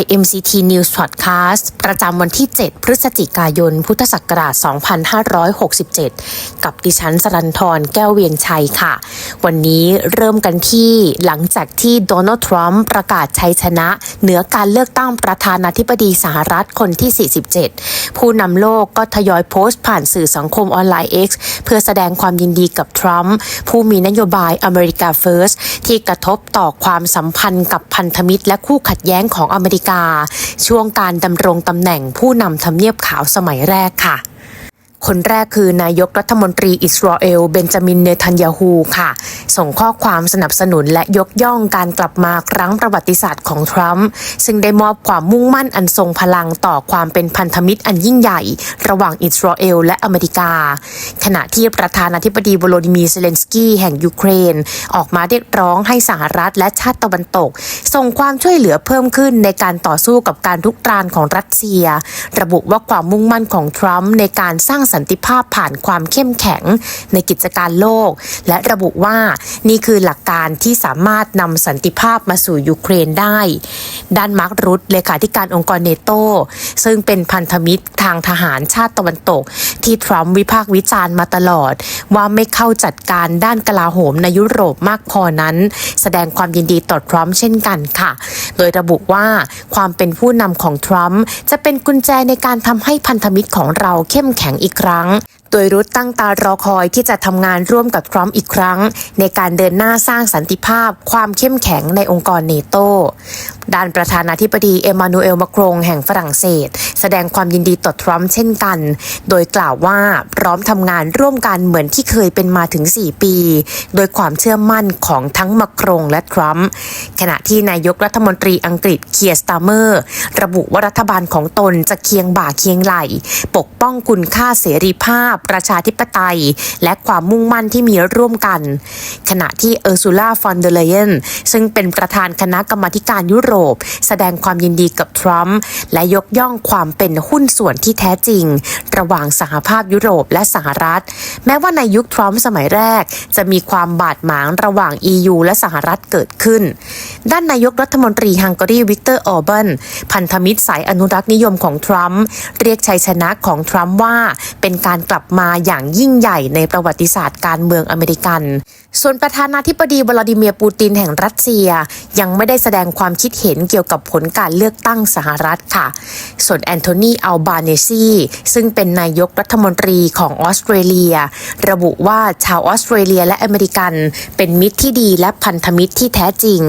IMCT News Podcast ประจำวันที่ 7 พฤศจิกายน พุทธศักราช 2567 กับดิฉันสรันทรแก้วเวียงชัยค่ะ วันนี้เริ่มกันที่หลังจากที่โดนัลด์ทรัมป์ประกาศชัยชนะ เหนือการเลือกตั้งประธานาธิบดีสหรัฐคนที่ 47 ผู้นำโลกก็ทยอยโพสต์ผ่านสื่อสังคมออนไลน์ X เพื่อแสดงความยินดีกับทรัมป์ผู้มีนโยบายอเมริกาเฟิร์สที่กระทบต่อความสัมพันธ์กับพันธมิตรและคู่ขัดแย้งของอเมริกาช่วงการดำรงตำแหน่งผู้นำทำเนียบขาวสมัยแรกค่ะ คนแรกคือนายกรัฐมนตรีอิสราเอล เบนจามิน เนทันยาฮูค่ะ ส่งข้อความสนับสนุนและยกย่องการกลับมาครั้งประวัติศาสตร์ของทรัมป์ซึ่งได้มอบความมุ่งมั่นอันทรงพลังต่อความเป็นพันธมิตรอันยิ่งใหญ่ ระหว่างอิสราเอลและอเมริกา ขณะที่ประธานาธิบดีโวโลดิมีร์เซเลนสกี้แห่งยูเครน ออกมาเรียกร้องให้สหรัฐและชาติตะวันตก ส่งความช่วยเหลือเพิ่มขึ้นในการต่อสู้กับการทุกรานของรัสเซีย ระบุว่าความมุ่งมั่นของทรัมป์ในการสร้างสันติภาพผ่านความเข้มแข็งในกิจการโลก และระบุว่านี่คือหลักการที่สามารถนำสันติภาพมาสู่ยูเครนได้ ด้านมาร์ครุตเลขาธิการองค์กรเนโตซึ่งเป็นพันธมิตรทางทหารชาติตะวันตก ที่ทรัมป์วิพากษ์วิจารณ์มาตลอด ว่าไม่เข้าจัดการด้านกลาโหมในยุโรปมากพอนั้น แสดงความยินดีต่อทรัมป์เช่นกันค่ะ โดยระบุว่าความเป็นผู้นำของทรัมป์จะเป็นกุญแจในการทำให้พันธมิตรของเราเข้มแข็งอีกครั้งโดยรุตตั้งตารอคอยที่จะทำงานร่วมกับทรัมป์อีกครั้ง ในการเดินหน้าสร้างสันติภาพ ความเข้มแข็งในองค์กรเนโตด้านประธานาธิบดีเอมานูเอลมาครงแห่งฝรั่งเศส แสดงความยินดีต่อทรัมป์เช่นกัน โดยกล่าวว่าพร้อมทำงานร่วมกันเหมือนที่เคยเป็นมาถึง 4 ปี โดยความเชื่อมั่นของทั้งมาครงและทรัมป์ขณะที่นายกรัฐมนตรีอังกฤษเคียร์สตาร์เมอร์ ระบุว่ารัฐบาลของตนจะเคียงบ่าเคียงไหลปกป้องคุณค่าเสรีภาพประชาธิปไตย และความมุ่งมั่นที่มีร่วมกัน ขณะที่เออร์ซูล่าฟอนเดเลเยนซึ่งเป็นประธานคณะกรรมาการยุโรป แสดงความยินดีกับทรัมป์และยกย่องความเป็นหุ้นส่วนที่แท้จริง ระหว่างสหภาพยุโรปและสหรัฐ แม้ว่าในยุคทรัมป์สมัยแรก จะมีความบาดหมางระหว่าง EU และสหรัฐเกิดขึ้น ด้านนายกรัฐมนตรีฮังการีวิกเตอร์ออร์บันพันธมิตรสายอนุรักษ์นิยมของทรัมป์เรียกชัยชนะของทรัมป์ว่าเป็นการกลับมาอย่างยิ่งใหญ่ในประวัติศาสตร์การเมืองอเมริกัน ส่วนประธานาธิบดีวลาดิเมียร์ปูตินแห่งรัสเซีย ยังไม่ได้แสดงความคิดเห็นเกี่ยวกับผลการเลือกตั้งสหรัฐค่ะ ส่วนแอนโทนีอัลบาเนซีซึ่งเป็นนายกรัฐมนตรีของออสเตรเลีย ระบุว่าชาวออสเตรเลียและอเมริกันเป็นมิตรที่ดีและพันธมิตรที่แท้จริง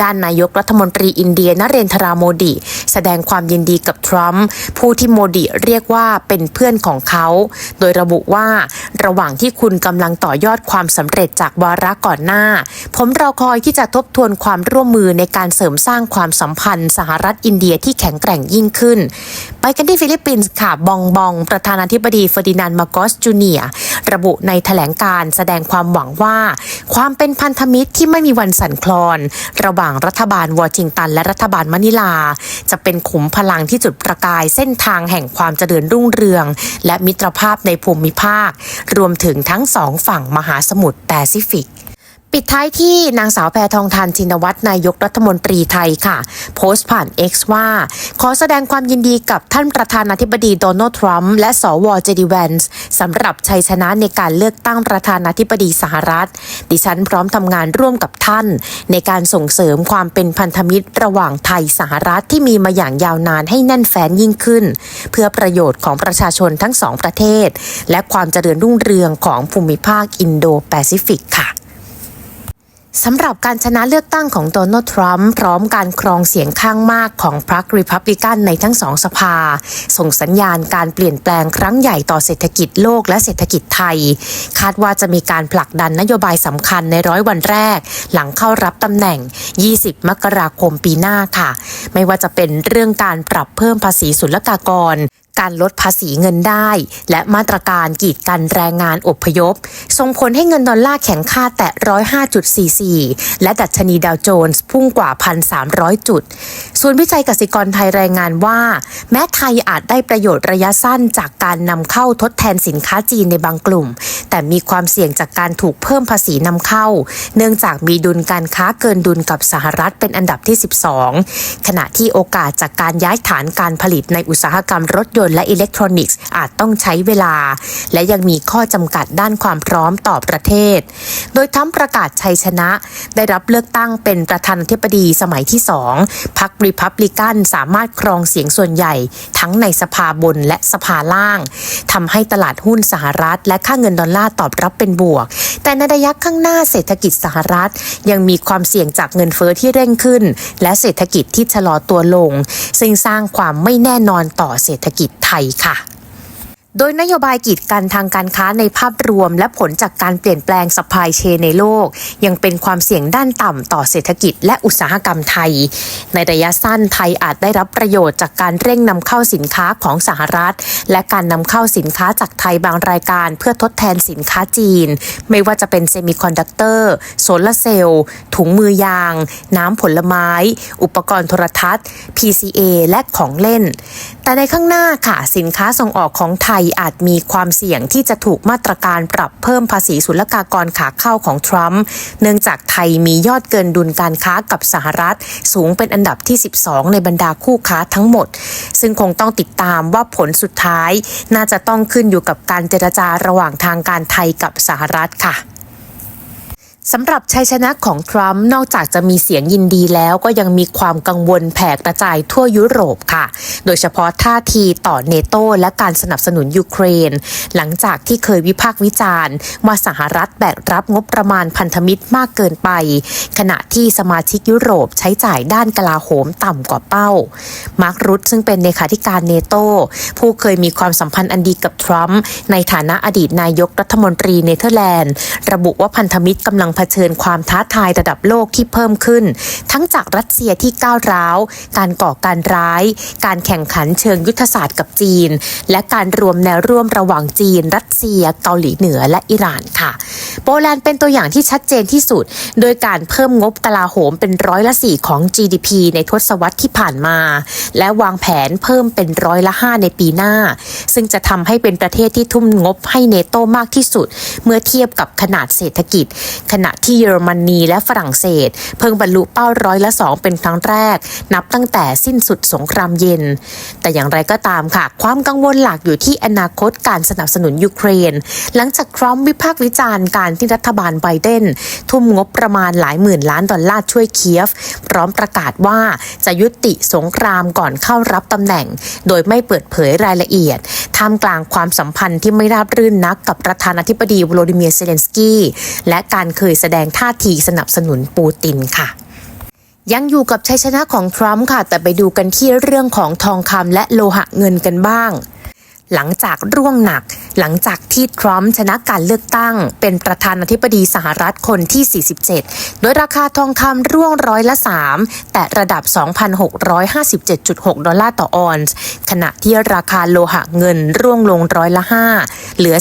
ด้านนายกรัฐมนตรีอินเดียนเรนทราโมดิแสดงความยินดีกับทรัมป์ผู้ที่โมดิเรียกว่าเป็นเพื่อนของเขา โดยระบุว่า ระหว่างที่คุณกำลังต่อยอดความสำเร็จจากวาระก่อนหน้า ผมรอคอยที่จะทบทวนความร่วมมือในการเสริมสร้างความสัมพันธ์ สหรัฐอินเดียที่แข็งแกร่งยิ่งขึ้น ไปกันที่ฟิลิปปินส์ค่ะบองบอง ประธานาธิบดีเฟอร์ดินานด์มาโกสจูเนีย ระบุในแถลงการแสดงความหวังว่า ความเป็นพันธมิตรที่ไม่มีวันสั่นคลอน ระหว่างรัฐบาลวอชิงตัน และรัฐบาลมะนิลา จะเป็นขุมพลังที่จุดประกายเส้นทางแห่งความเจริญรุ่งเรือง และมิตรภาพในภูมิภาค รวมถึงทั้งสองฝั่งมหาสมุทรแปซิฟิก ปิดท้ายที่นางสาวแพทองทานชินวัตรนายกรัฐมนตรีไทยค่ะ โพสต์ผ่าน X ว่า ขอแสดงความยินดีกับท่านประธานาธิบดีโดนัลด์ทรัมป์และสวเจดีแวนส์สำหรับชัยชนะในการเลือกตั้งประธานาธิบดีสหรัฐ ดิฉันพร้อมทำงานร่วมกับท่าน ในการส่งเสริมความเป็นพันธมิตรระหว่างไทยสหรัฐที่มีมาอย่างยาวนานให้แน่นแฟ้นยิ่งขึ้น เพื่อประโยชน์ของประชาชนทั้งสองประเทศ และความเจริญรุ่งเรืองของภูมิภาคอินโดแปซิฟิกค่ะ สำหรับการชนะเลือกตั้งของโดนัลด์ทรัมป์พร้อมการครองเสียงข้างมากของพรรครีพับลิกันในทั้งสองสภา ส่งสัญญาณการเปลี่ยนแปลงครั้งใหญ่ต่อเศรษฐกิจโลกและเศรษฐกิจไทย คาดว่าจะมีการผลักดันนโยบายสำคัญในร้อยวันแรก หลังเข้ารับตำแหน่ง 20 มกราคมปีหน้าค่ะ ไม่ว่าจะเป็นเรื่องการปรับเพิ่มภาษีศุลกากร การลดภาษีเงินได้ และมาตรการกีดกันแรงงานอพยพ ส่งผลให้เงินดอลลาร์แข็งค่าแตะ 105.44 และดัชนีดาวโจนส์พุ่งกว่า 1,300 จุดส่วนวิจัยกสิกรไทยรายงานว่า แม้ไทยอาจได้ประโยชน์ระยะสั้นจากการนำเข้าทดแทนสินค้าจีนในบางกลุ่ม แต่มีความเสี่ยงจากการถูกเพิ่มภาษีนำเข้า เนื่องจากมีดุลการค้าเกินดุลกับสหรัฐเป็นอันดับที่ 12 ขณะที่โอกาสจากการย้ายฐานการผลิตในอุตสาหกรรมรถยนต์และอิเล็กทรอนิกส์อาจต้องใช้เวลา และยังมีข้อจำกัดด้านความพร้อมต่อประเทศ โดยทั้งประกาศชัยชนะ ได้รับเลือกตั้งเป็นประธานาธิบดีสมัยที่สองพรรครีพับลิกันสามารถครองเสียงส่วนใหญ่ทั้งในสภาบนและสภาล่างทำให้ตลาดหุ้นสหรัฐ และค่าเงินดอลลาร์ตอบรับเป็นบวก แต่ในระยะข้างหน้าเศรษฐกิจสหรัฐ ยังมีความเสี่ยงจากเงินเฟอ้อที่เร่งขึ้น และเศรษฐกิจที่ชะลอตัวลง ซึ่งสร้างความไม่แน่นอนต่อเศรษฐกิจไทยค่ะ โดยนโยบายกีดกันทางการค้าในภาพรวม และผลจากการเปลี่ยนแปลงสปายเชนในโลก ยังเป็นความเสี่ยงด้านต่ำต่อเศรษฐกิจและอุตสาหกรรมไทย ในระยะสั้นไทยอาจได้รับประโยชน์จากการเร่งนำเข้าสินค้าของสหรัฐ และการนำเข้าสินค้าจากไทยบางรายการ เพื่อทดแทนสินค้าจีน ไม่ว่าจะเป็นเซมิคอนดักเตอร์โซลาร์เซลล์ถุงมือยาง น้ำผลไม้ อุปกรณ์โทรทัศน์ PCA และของเล่น แต่ในข้างหน้าค่ะสินค้าส่งออกของไทยอาจมีความเสี่ยงที่จะถูกมาตรการปรับเพิ่มภาษีศุลกากรขาเข้าของทรัมป์เนื่องจากไทยมียอดเกินดุลการค้ากับสหรัฐ สูงเป็นอันดับที่ 12 ในบรรดาคู่ค้าทั้งหมด ซึ่งคงต้องติดตามว่าผลสุดท้าย น่าจะต้องขึ้นอยู่กับการเจรจาระหว่างทางการไทยกับสหรัฐค่ะ สำหรับชัยชนะของทรัมป์นอกจากจะมีเสียงยินดีแล้วก็ยังมีความกังวลแผ่กระจายทั่วยุโรปค่ะ โดยเฉพาะท่าทีต่อเนโตและการสนับสนุนยูเครน หลังจากที่เคยวิพากษ์วิจารณ์ว่าสหรัฐแบกรับงบประมาณพันธมิตรมากเกินไป ขณะที่สมาชิกยุโรปใช้จ่ายด้านกลาโหมต่ำกว่าเป้า มาร์ครุตซึ่งเป็นเลขาธิการเนโตผู้เคยมีความสัมพันธ์อันดีกับทรัมป์ในฐานะอดีตนายกรัฐมนตรีเนเธอร์แลนด์ ระบุว่าพันธมิตรกำลังเผชิญความท้าทายระดับโลกที่เพิ่มขึ้น ทั้งจากรัสเซียที่ก้าวร้าว การก่อการร้าย การแข่งขันเชิงยุทธศาสตร์กับจีน และการรวมแนวร่วมระหว่างจีน รัสเซีย เกาหลีเหนือและอิหร่านค่ะ โปแลนด์เป็นตัวอย่างที่ชัดเจนที่สุด โดยการเพิ่มงบกลาโหมเป็นร้อยละสี่ของ GDP ในทศวรรษที่ผ่านมา และวางแผนเพิ่มเป็นร้อยละห้าในปีหน้า ซึ่งจะทำให้เป็นประเทศที่ทุ่มงบให้เนโตมากที่สุด เมื่อเทียบกับขนาดเศรษฐกิจขณะที่เยอรมนีและฝรั่งเศส เพิ่งบรรลุเป้าร้อยละสองเป็นครั้งแรก นับตั้งแต่สิ้นสุดสงครามเย็น แต่อย่างไรก็ตามค่ะ ความกังวลหลักอยู่ที่อนาคตการสนับสนุนยูเครน หลังจากทรัมป์วิพากษ์วิจารณ์การที่รัฐบาลไบเดน ทุ่มงบประมาณหลายหมื่นล้านดอลลาร์ช่วยเคียฟ พร้อมประกาศว่าจะยุติสงครามก่อนเข้ารับตำแหน่ง โดยไม่เปิดเผยรายละเอียดท่ามกลางความสัมพันธ์ที่ไม่ราบรื่นนักกับประธานาธิบดีวโลดิเมียร์เซเลนสกี้และการเคยแสดงท่าทีสนับสนุนปูตินค่ะยังอยู่กับชัยชนะของทรัมป์ค่ะ แต่ไปดูกันที่เรื่องของทองคำและโลหะเงินกันบ้าง หลังจากร่วงหนักหลังจากที่ทรัมป์ชนะการเลือกตั้ง เป็นประธานาธิบดีสหรัฐคนที่ 47 โดยราคาทองคำร่วงร้อยละ 3 แต่ระดับ 2,657.6 ดอลลาร์ต่อออนซ์ขณะที่ราคาโลหะเงินร่วงลงร้อยละ 5 เหลือ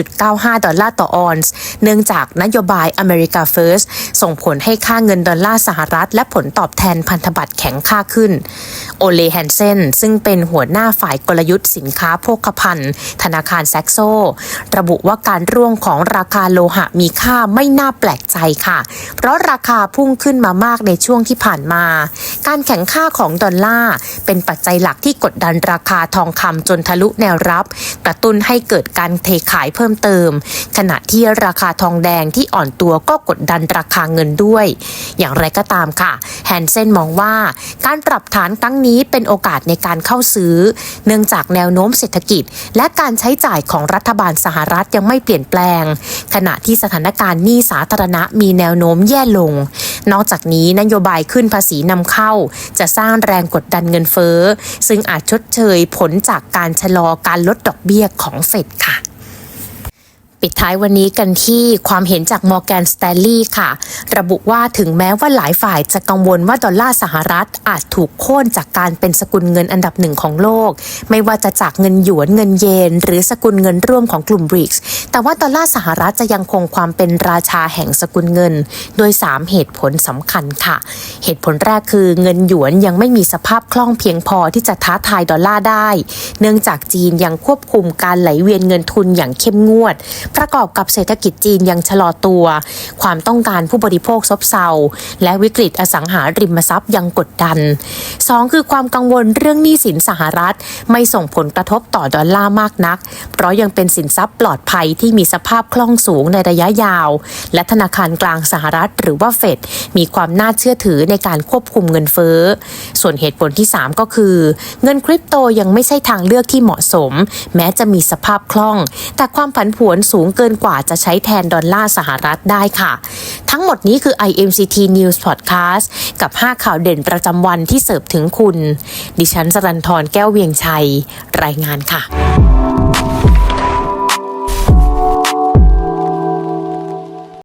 30.95 ดอลลาร์ต่อออนซ์เนื่องจากนโยบายอเมริกาเฟิร์สส่งผลให้ค่าเงินดอลลาร์สหรัฐ และผลตอบแทนพันธบัตรแข็งค่าขึ้น โอเลแฮนเซนซึ่งเป็นหัวหน้าฝ่ายกลยุทธ์สินค้าโภคภัณฑ์ ธนาคารแซกโซ ระบุว่าการร่วงของราคาโลหะมีค่าไม่น่าแปลกใจค่ะ เพราะราคาพุ่งขึ้นมามากในช่วงที่ผ่านมา การแข่งค่าของดอลลาร์เป็นปัจจัยหลักที่กดดันราคาทองคำจนทะลุแนวรับ กระตุ้นให้เกิดการเทขายเพิ่มเติม ขณะที่ราคาทองแดงที่อ่อนตัวก็กดดันราคาเงินด้วย อย่างไรก็ตามค่ะ แฮนเซนมองว่าการปรับฐานครั้งนี้เป็นโอกาสในการเข้าซื้อ เนื่องจากแนวโน้มเศรษฐกิจ และการใช้จ่ายของรัฐบาลสหรัฐยังไม่เปลี่ยนแปลง ขณะที่สถานการณ์หนี้สาธารณะมีแนวโน้มแย่ลง นอกจากนี้นโยบายขึ้นภาษีนำเข้า จะสร้างแรงกดดันเงินเฟ้อ ซึ่งอาจชดเชยผลจากการชะลอการลดดอกเบี้ยของเฟดค่ะ ปิดท้ายวันนี้กันที่ความเห็นจากมอร์แกนส t ต n ลีย์ค่ะ ระบุว่าถึงแม้ว่าหลายฝ่ายจะกังวลว่าดอลลาร์สหรัฐอาจถูกโค่นจากการเป็นสกุลเงินอันดับหนึ่งของโลก ไม่ว่าจะจากเงินหยวนเงินเยน หรือสกุลเงินร่วมของกลุ่มบริกส์แต่ว่าดอลลาร์สหรัฐจะยังคงความเป็นราชาแห่งสกุลเงิน โดย 3 เหตุผลสำคัญค่ะ เหตุผลแรกคือเงินหยวนยังไม่มีสภาพคล่องเพียงพอที่จะท้าทายดอลลาร์ได้ เนื่องจากจีนยังควบคุมการไหลเวียนเงินทุนอย่างเข้มงวดประกอบกับเศรษฐกิจจีนยังชะลอตัว ความต้องการผู้บริโภคซบเซา และวิกฤตอสังหาริมทรัพย์ยังกดดัน 2 คือความกังวลเรื่องหนี้สินสหรัฐ ไม่ส่งผลกระทบต่อดอลลาร์มากนัก เพราะยังเป็นสินทรัพย์ปลอดภัยที่มีสภาพคล่องสูงในระยะยาว และธนาคารกลางสหรัฐ หรือว่าเฟดมีความน่าเชื่อถือในการควบคุมเงินเฟ้อ ส่วนเหตุผลที่ 3 ก็คือ เงินคริปโตยังไม่ใช่ทางเลือกที่เหมาะสม แม้จะมีสภาพคล่อง แต่ความผันผวนสูงเกินกว่าจะใช้แทนดอลลาร์สหรัฐได้ค่ะ ทั้งหมดนี้คือ IMCT News Podcast กับ 5 ข่าวเด่นประจำวันที่เสิร์ฟถึงคุณ ดิฉันสรันทรแก้วเวียงชัย รายงานค่ะ